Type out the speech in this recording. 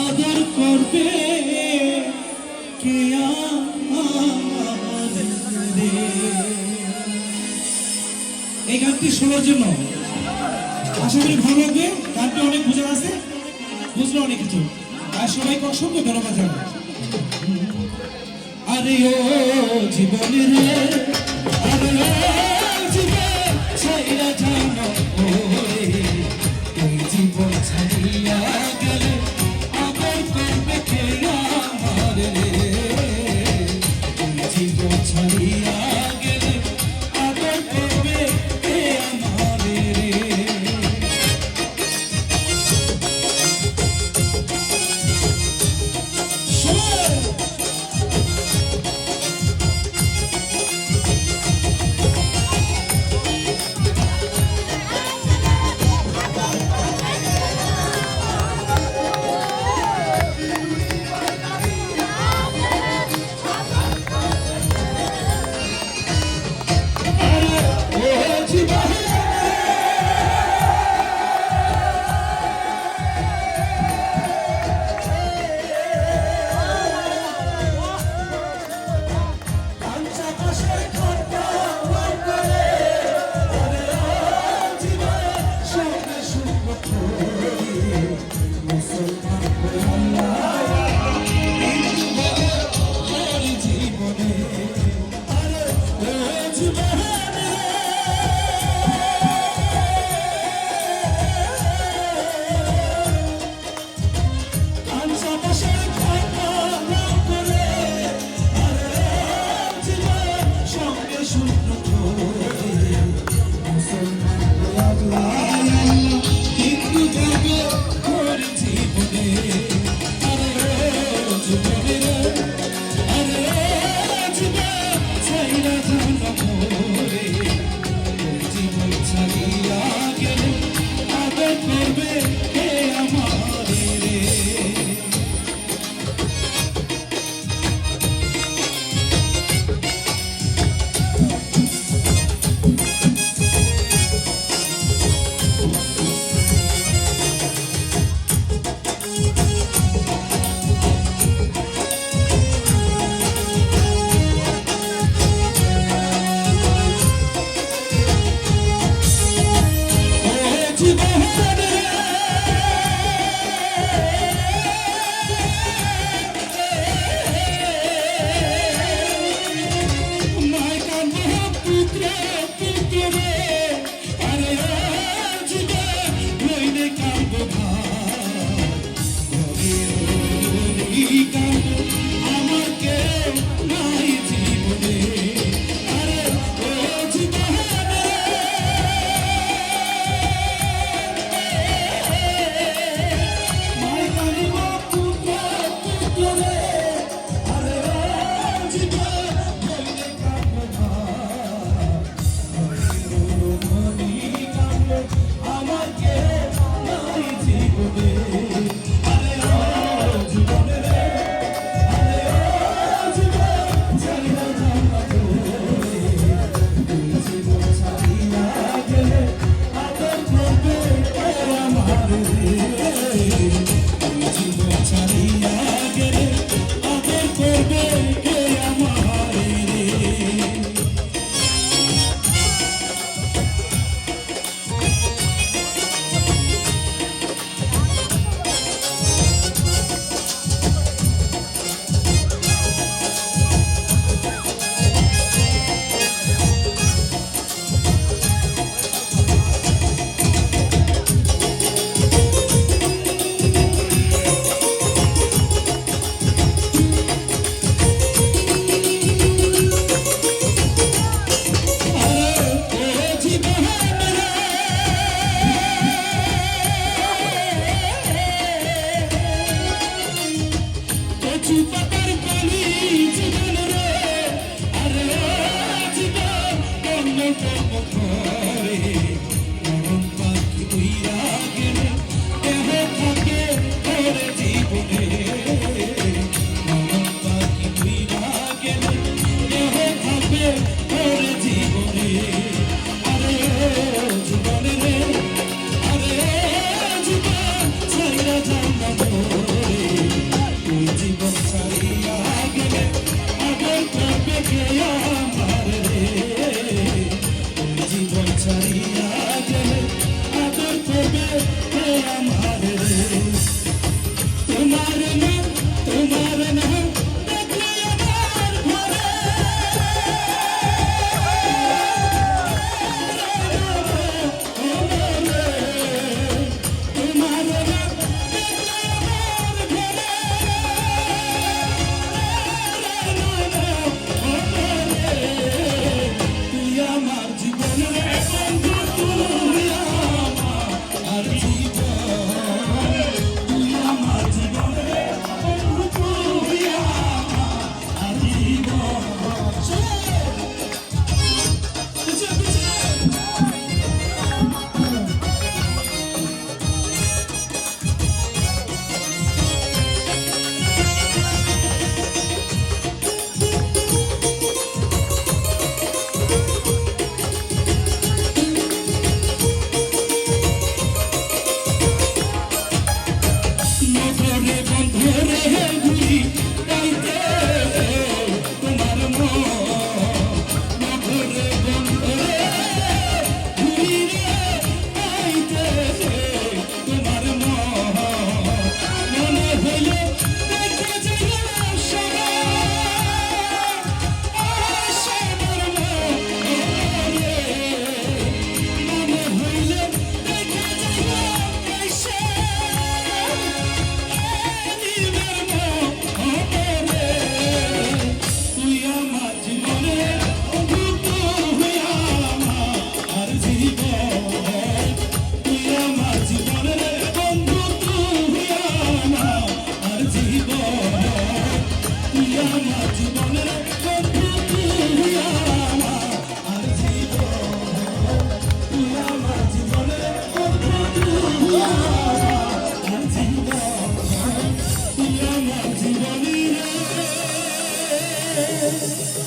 আদর করবে কে? এই গানটি শোনার জন্য আশা করি ভালো লাগবে। গানটি অনেক বোঝার আছে। বুঝলো অনেক কিছু। আর সবাইকে অসংখ্য ধন্যবাদ জানাই আরে ও জীবন রে, আরে ও জীবন, ছাইরা জানো ও You. Yeah. আর